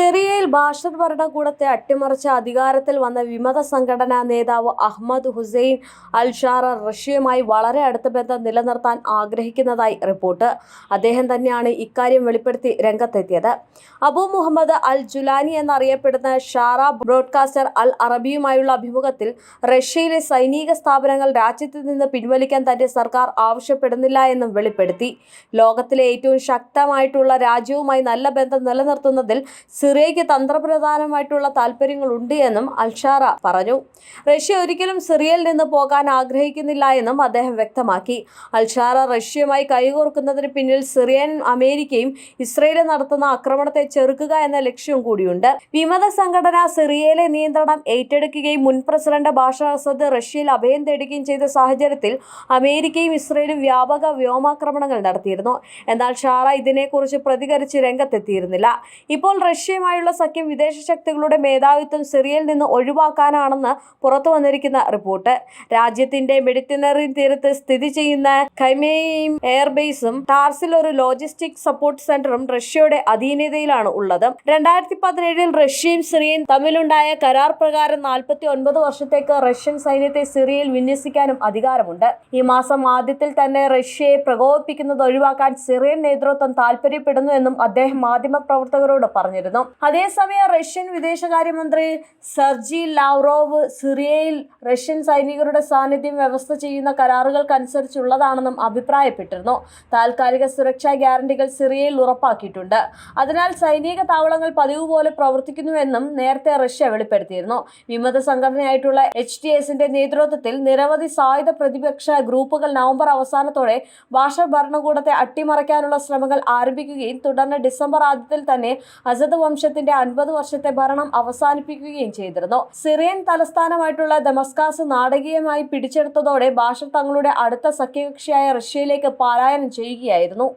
ചെറിയ സിറിയയിൽ ബാഷർ ഭരണകൂടത്തെ അട്ടിമറിച്ച അധികാരത്തിൽ വന്ന വിമത സംഘടനാ നേതാവ് അഹമ്മദ് ഹുസൈൻ അൽഷാറ റഷ്യയുമായി വളരെ അടുത്ത ബന്ധം നിലനിർത്താൻ ആഗ്രഹിക്കുന്നതായി റിപ്പോർട്ട്. അദ്ദേഹം തന്നെയാണ് ഇക്കാര്യം വെളിപ്പെടുത്തി രംഗത്തെത്തിയത്. അബു മുഹമ്മദ് അൽ ജുലാനി എന്നറിയപ്പെടുന്ന ഷാറ ബ്രോഡ്കാസ്റ്റർ അൽ അറബിയുമായുള്ള അഭിമുഖത്തിൽ റഷ്യയിലെ സൈനിക സ്ഥാപനങ്ങൾ രാജ്യത്ത് നിന്ന് പിൻവലിക്കാൻ തന്റെ സർക്കാർ ആവശ്യപ്പെടുന്നില്ല എന്നും വെളിപ്പെടുത്തി. ലോകത്തിലെ ഏറ്റവും ശക്തമായിട്ടുള്ള രാജ്യവുമായി നല്ല ബന്ധം നിലനിർത്തുന്നതിൽ സിറിയയ്ക്ക് തന്ത്രപ്രധാനമായിട്ടുള്ള താല്പര്യങ്ങളുണ്ട് എന്നും അൽഷാറ പറഞ്ഞു. റഷ്യ ഒരിക്കലും സിറിയയിൽ നിന്ന് പോകാൻ ആഗ്രഹിക്കുന്നില്ല എന്നും അദ്ദേഹം വ്യക്തമാക്കി. അൽഷാറ റഷ്യയുമായി കൈകോർക്കുന്നതിന് പിന്നിൽ സിറിയൻ അമേരിക്കയും ഇസ്രയേലും നടത്തുന്ന ആക്രമണത്തെ ചെറുക്കുക എന്ന ലക്ഷ്യം കൂടിയുണ്ട്. വിമത സംഘടന സിറിയയിലെ നിയന്ത്രണം ഏറ്റെടുക്കുകയും മുൻ പ്രസിഡന്റ് ബാഷർ അസദ് റഷ്യയിൽ അഭയം തേടുകയും ചെയ്ത സാഹചര്യത്തിൽ അമേരിക്കയും ഇസ്രയേലും വ്യാപക വ്യോമാക്രമണങ്ങൾ നടത്തിയിരുന്നു. എന്നാൽ ഷാറ ഇതിനെക്കുറിച്ച് പ്രതികരിച്ച് രംഗത്തെത്തിയിരുന്നില്ല. ഇപ്പോൾ റഷ്യയുമായുള്ള സഖ്യം വിദേശ ശക്തികളുടെ മേധാവിത്വം സിറിയയിൽ നിന്ന് ഒഴിവാക്കാനാണെന്ന് പുറത്തു വന്നിരിക്കുന്ന റിപ്പോർട്ട്. രാജ്യത്തിന്റെ മെഡിറ്ററേനിയൻ തീരത്ത് സ്ഥിതി ചെയ്യുന്ന ഖൈമേയും എയർബേസും ടാർസിൽ ഒരു ലോജിസ്റ്റിക് സപ്പോർട്ട് സെന്ററും റഷ്യയുടെ അധീനതയിലാണ് ഉള്ളത്. രണ്ടായിരത്തി പതിനേഴിൽ റഷ്യയും സിറിയയും തമ്മിലുണ്ടായ കരാർ പ്രകാരം നാൽപ്പത്തി ഒൻപത് വർഷത്തേക്ക് റഷ്യൻ സൈന്യത്തെ സിറിയയിൽ വിന്യസിക്കാനും അധികാരമുണ്ട്. ഈ മാസം ആദ്യത്തിൽ തന്നെ റഷ്യയെ പ്രകോപിപ്പിക്കുന്നത് ഒഴിവാക്കാൻ സിറിയൻ നേതൃത്വം താൽപര്യപ്പെടുന്നു എന്നും അദ്ദേഹം മാധ്യമപ്രവർത്തകരോട് പറഞ്ഞിരുന്നു. അതേസമയം റഷ്യൻ വിദേശകാര്യമന്ത്രി സെർജി ലാവ്റോവ് സിറിയയിൽ റഷ്യൻ സൈനികരുടെ സാന്നിധ്യം വ്യവസ്ഥ ചെയ്യുന്ന കരാറുകൾക്കനുസരിച്ചുള്ളതാണെന്നും അഭിപ്രായപ്പെട്ടിരുന്നു. താൽക്കാലിക സുരക്ഷാ ഗ്യാരണ്ടികൾ സിറിയയിൽ ഉറപ്പാക്കിയിട്ടുണ്ട്. അതിനാൽ സൈനിക താവളങ്ങൾ പതിവ് പോലെ പ്രവർത്തിക്കുന്നുവെന്നും നേരത്തെ റഷ്യ വെളിപ്പെടുത്തിയിരുന്നു. വിമത സംഘടനയായിട്ടുള്ള എച്ച് ടി എസിന്റെ നേതൃത്വത്തിൽ നിരവധി സായുധ പ്രതിപക്ഷ ഗ്രൂപ്പുകൾ നവംബർ അവസാനത്തോടെ ബാഷർ ഭരണകൂടത്തെ അട്ടിമറിക്കാനുള്ള ശ്രമങ്ങൾ ആരംഭിക്കുകയും തുടർന്ന് ഡിസംബർ ആദ്യത്തിൽ തന്നെ അസദ് വംശത്തിന്റെ അൻപത് വർഷത്തെ ഭരണം അവസാനിപ്പിക്കുകയും ചെയ്തിരുന്നു. സിറിയൻ തലസ്ഥാനമായിട്ടുള്ള ദമസ്കാസ് നാടകീയമായി പിടിച്ചെടുത്തതോടെ ബാഷർ തങ്ങളുടെ അടുത്ത സഖ്യകക്ഷിയായ റഷ്യയിലേക്ക് പാലായനം ചെയ്യുകയായിരുന്നു.